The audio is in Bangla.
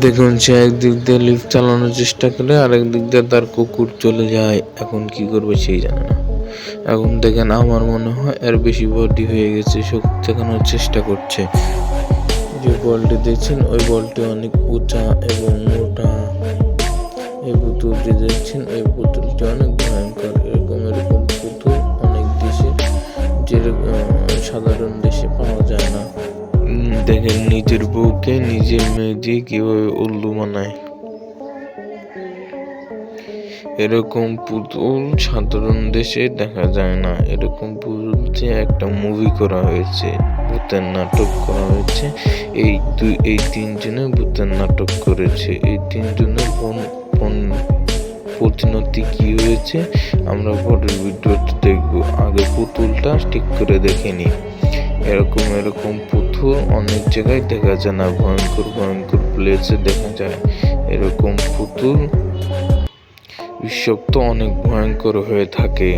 দেখুন, সে একদিক দিয়ে লিফট চালানোর চেষ্টা করে আরেক দিক দিয়ে তার কুকুর চলে যায়। এখন কি করবে সেই জানে না। এখন দেখেন, আমার মনে হয় এর বেশি বডি হয়ে গেছে শক্তি দেখানোর চেষ্টা করছে। যে বলটি দেখছেন, ওই বলটি অনেক উঁচা এবং মোটা। এই পুতুলটি দেখছেন, এই পুতুলটি অনেক ভয়ঙ্কর। এরকম এরকম পুতুল অনেক দেশে, যেরকম, সাধারণ দেশে দেখেন নিজের বউকে নিজের মেয়ে দিয়ে কীভাবে উল্লু বানায় এরকম পুতুল সাধারণ দেশে দেখা যায় না। এরকম পুতুল যে একটা মুভি করা হয়েছে, ভূতের নাটক করা হয়েছে। এই দুই, এই তিনজনে ভূতের নাটক করেছে। এই তিনজনের পন- পন- পরিণতি কি হয়েছে, আমরা পরের ভিডিওতে দেখব। আগে পুতুলটা ঠিক করে দেখে নিই। এরকম এরকম পুতুল অনেক জায়গায় দেখা যায় না, ভয়ঙ্কর ভয়ঙ্কর প্লেসে দেখা যায়। এরকম পুতুল, বিষাক্ত অনেক ভয়ঙ্কর হয়ে থাকে।